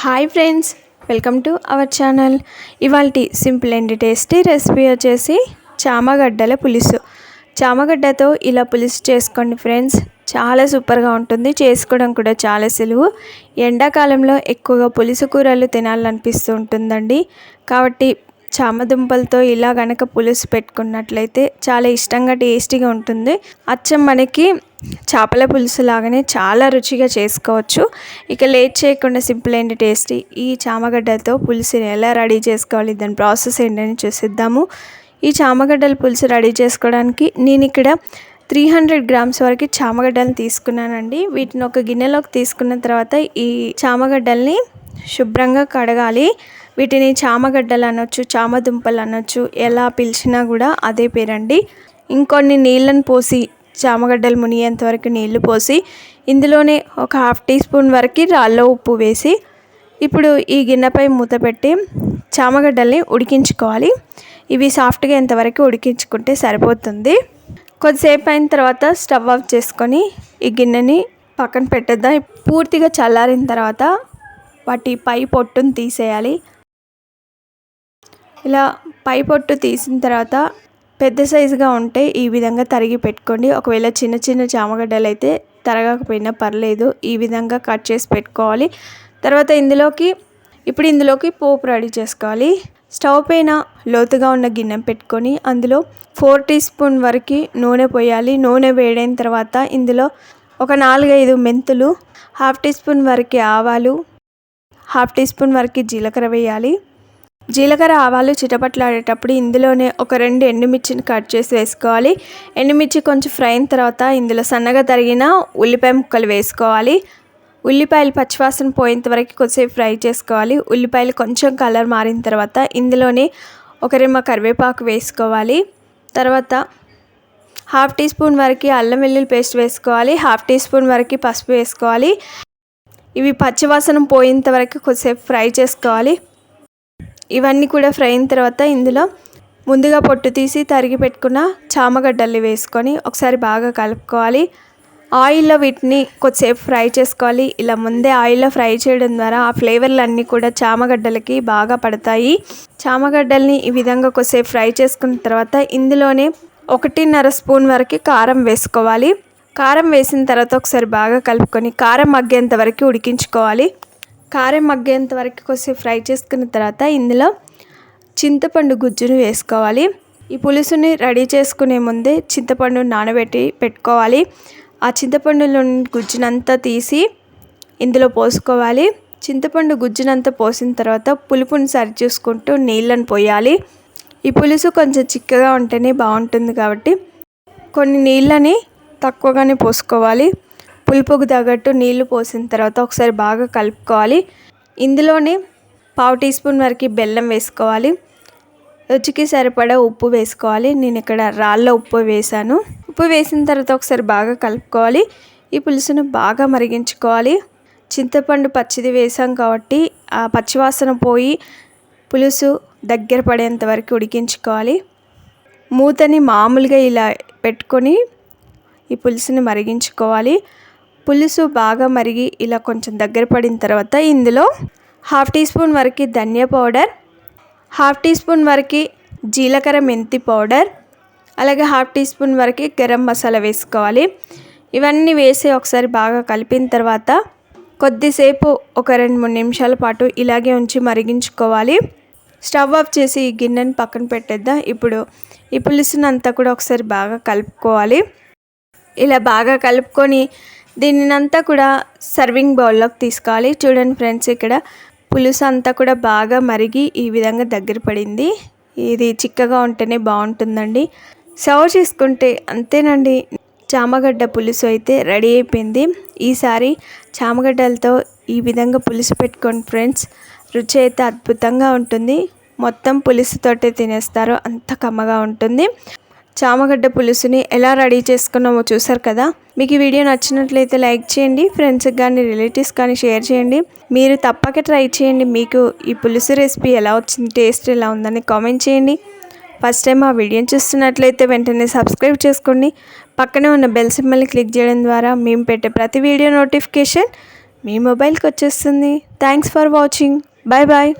Hi friends welcome to our channel ఇవాళ simple and tasty recipe వచ్చేసి చామగడ్డల పులుసు. చామగడ్డతో ఇలా పులుసు చేసుకోండి ఫ్రెండ్స్ చాలా సూపర్గా ఉంటుంది చేసుకోవడం కూడా చాలా సులువు. ఎండాకాలంలో ఎక్కువగా పులుసు కూరలు తినాలనిపిస్తూ ఉంటుందండి. కాబట్టి చామదుంపలతో ఇలా గనక పులుసు పెట్టుకున్నట్లయితే చాలా ఇష్టంగా టేస్టీగా ఉంటుంది. అచ్చం మనకి చేపల పులుసు లాగానే చాలా రుచిగా చేసుకోవచ్చు. ఇక లేట్ చేయకుండా సింపుల్ అండ్ టేస్టీ ఈ చామగడ్డలతో పులుసుని ఎలా రెడీ చేసుకోవాలి దాని ప్రాసెస్ ఏంటని చూసిద్దాము. ఈ చామగడ్డల పులుసు రెడీ చేసుకోవడానికి నేను ఇక్కడ త్రీ హండ్రెడ్ గ్రామ్స్ వరకు చామగడ్డలను తీసుకున్నానండి. వీటిని ఒక గిన్నెలోకి తీసుకున్న తర్వాత ఈ చామగడ్డల్ని శుభ్రంగా కడగాలి. వీటిని చామగడ్డలు అనొచ్చు చామదుంపలు అనొచ్చు ఎలా పిలిచినా కూడా అదే పేరండి. ఇంకొన్ని నీళ్ళని పోసి చామగడ్డలు మునిగేంత వరకు నీళ్ళు పోసి ఇందులోనే ఒక హాఫ్ టీ స్పూన్ వరకు రాళ్ళ ఉప్పు వేసి ఇప్పుడు ఈ గిన్నెపై మూత పెట్టి చామగడ్డల్ని ఉడికించుకోవాలి. ఇవి సాఫ్ట్గా ఎంతవరకు ఉడికించుకుంటే సరిపోతుంది. కొద్దిసేపు అయిన తర్వాత స్టవ్ ఆఫ్ చేసుకొని ఈ గిన్నెని పక్కన పెట్టేద్దాం. పూర్తిగా చల్లారిన తర్వాత వాటి పై పొట్టును తీసేయాలి. ఇలా పై పొట్టు తీసిన తర్వాత పెద్ద సైజుగా ఉంటే ఈ విధంగా తరిగి పెట్టుకోండి. ఒకవేళ చిన్న చిన్న చామగడ్డలు అయితే తరగకపోయినా పర్లేదు. ఈ విధంగా కట్ చేసి పెట్టుకోవాలి. తర్వాత ఇందులోకి ఇప్పుడు ఇందులోకి పోపు రెడీ చేసుకోవాలి. స్టవ్ పైన లోతుగా ఉన్న గిన్నె పెట్టుకొని అందులో ఫోర్ టీ స్పూన్ వరకు నూనె పోయాలి. నూనె వేడైన తర్వాత ఇందులో ఒక నాలుగైదు మెంతులు హాఫ్ టీ స్పూన్ వరకు ఆవాలు హాఫ్ టీ స్పూన్ వరకు జీలకర్ర వేయాలి. జీలకర్ర ఆవాలు చిటపట్లాడేటప్పుడు ఇందులోనే ఒక రెండు ఎండుమిర్చిని కట్ చేసి వేసుకోవాలి. ఎండుమిర్చి కొంచెం ఫ్రై అయిన తర్వాత ఇందులో సన్నగా తరిగిన ఉల్లిపాయ ముక్కలు వేసుకోవాలి. ఉల్లిపాయలు పచ్చివాసన పోయేంత వరకు కొద్దిసేపు ఫ్రై చేసుకోవాలి. ఉల్లిపాయలు కొంచెం కలర్ మారిన తర్వాత ఇందులోనే ఒక రెమ్మ కరివేపాకు వేసుకోవాలి. తర్వాత హాఫ్ టీ స్పూన్ వరకు అల్లం వెల్లుల్లి పేస్ట్ వేసుకోవాలి. హాఫ్ టీ స్పూన్ వరకు పసుపు వేసుకోవాలి. ఇవి పచ్చివాసన పోయేంత వరకు కొద్దిసేపు ఫ్రై చేసుకోవాలి. ఇవన్నీ కూడా ఫ్రై అయిన తర్వాత ఇందులో ముందుగా పొట్టు తీసి తరిగి పెట్టుకున్న చామగడ్డల్ని వేసుకొని ఒకసారి బాగా కలుపుకోవాలి. ఆయిల్లో వీటిని కొద్దిసేపు ఫ్రై చేసుకోవాలి. ఇలా ముందే ఆయిల్లో ఫ్రై చేయడం ద్వారా ఆ ఫ్లేవర్లు అన్నీ కూడా చామగడ్డలకి బాగా పడతాయి. చామగడ్డల్ని ఈ విధంగా కొద్దిసేపు ఫ్రై చేసుకున్న తర్వాత ఇందులోనే ఒకటిన్నర స్పూన్ వరకు కారం వేసుకోవాలి. కారం వేసిన తర్వాత ఒకసారి బాగా కలుపుకొని కారం మగ్గేంత వరకు ఉడికించుకోవాలి. కారం మగ్గేంత వరకు కొద్దిసేపు ఫ్రై చేసుకున్న తర్వాత ఇందులో చింతపండు గుజ్జును వేసుకోవాలి. ఈ పులుసుని రెడీ చేసుకునే ముందే చింతపండు నానబెట్టి పెట్టుకోవాలి. ఆ చింతపండులో గుజ్జునంతా తీసి ఇందులో పోసుకోవాలి. చింతపండు గుజ్జునంతా పోసిన తర్వాత పులుపుని సరి చూసుకుంటూ నీళ్ళని పోయాలి. ఈ పులుసు కొంచెం చిక్కగా ఉంటేనే బాగుంటుంది కాబట్టి కొన్ని నీళ్ళని తక్కువగానే పోసుకోవాలి. పులుపుకు తగ్గట్టు నీళ్ళు పోసిన తర్వాత ఒకసారి బాగా కలుపుకోవాలి. ఇందులోనే పావు టీ స్పూన్ వరకు బెల్లం వేసుకోవాలి. రుచికి సరిపడా ఉప్పు వేసుకోవాలి. నేను ఇక్కడ రాళ్ళ ఉప్పు వేసాను ఉప్పు వేసిన తర్వాత ఒకసారి బాగా కలుపుకోవాలి. ఈ పులుసును బాగా మరిగించుకోవాలి. చింతపండు పచ్చిది వేసాం కాబట్టి ఆ పచ్చివాసన పోయి పులుసు దగ్గర పడేంత వరకు ఉడికించుకోవాలి. మూతని మామూలుగా ఇలా పెట్టుకొని ఈ పులుసుని మరిగించుకోవాలి. పులుసు బాగా మరిగి ఇలా కొంచెం దగ్గర పడిన తర్వాత ఇందులో హాఫ్ టీ స్పూన్ వరకు ధనియా పౌడర్ హాఫ్ టీ స్పూన్ వరకు జీలకర్ర మెంతి పౌడర్ అలాగే హాఫ్ టీ స్పూన్ వరకు గరం మసాలా వేసుకోవాలి. ఇవన్నీ వేసి ఒకసారి బాగా కలిపిన తర్వాత కొద్దిసేపు ఒక రెండు మూడు నిమిషాల పాటు ఇలాగే ఉంచి మరిగించుకోవాలి. స్టవ్ ఆఫ్ చేసి ఈ గిన్నెని పక్కన పెట్టేద్దాం. ఇప్పుడు ఈ పులుసునంతా కూడా ఒకసారి బాగా కలుపుకోవాలి. ఇలా బాగా కలుపుకొని దీనినంతా కూడా సర్వింగ్ బౌల్లోకి తీసుకోవాలి. చూడండి ఫ్రెండ్స్ ఇక్కడ పులుసు అంతా కూడా బాగా మరిగి ఈ విధంగా దగ్గర పడింది. ఇది చిక్కగా ఉంటేనే బాగుంటుందండి. సర్వ్ చేసుకుంటే అంతేనండి. చామగడ్డ పులుసు అయితే రెడీ అయిపోయింది. ఈసారి చామగడ్డలతో ఈ విధంగా పులుసు పెట్టుకోండి ఫ్రెండ్స్ రుచి అయితే అద్భుతంగా ఉంటుంది. మొత్తం పులుసుతోటే తినేస్తారు అంత కమ్మగా ఉంటుంది. చామగడ్డ పులుసుని ఎలా రెడీ చేసుకున్నామో చూసారు కదా? మీకు ఈ వీడియో నచ్చినట్లయితే లైక్ చేయండి ఫ్రెండ్స్కి కానీ రిలేటివ్స్ కానీ షేర్ చేయండి. మీరు తప్పక ట్రై చేయండి మీకు ఈ పులుసు రెసిపీ ఎలా వచ్చింది టేస్ట్ ఎలా ఉందని కామెంట్ చేయండి. ఫస్ట్ టైం ఆ వీడియోని చూస్తున్నట్లయితే వెంటనే సబ్స్క్రైబ్ చేసుకోండి. పక్కనే ఉన్న బెల్ సింబల్ని క్లిక్ చేయడం ద్వారా మేము పెట్టే ప్రతి వీడియో నోటిఫికేషన్ మీ మొబైల్కి వచ్చేస్తుంది. Thanks for watching. Bye bye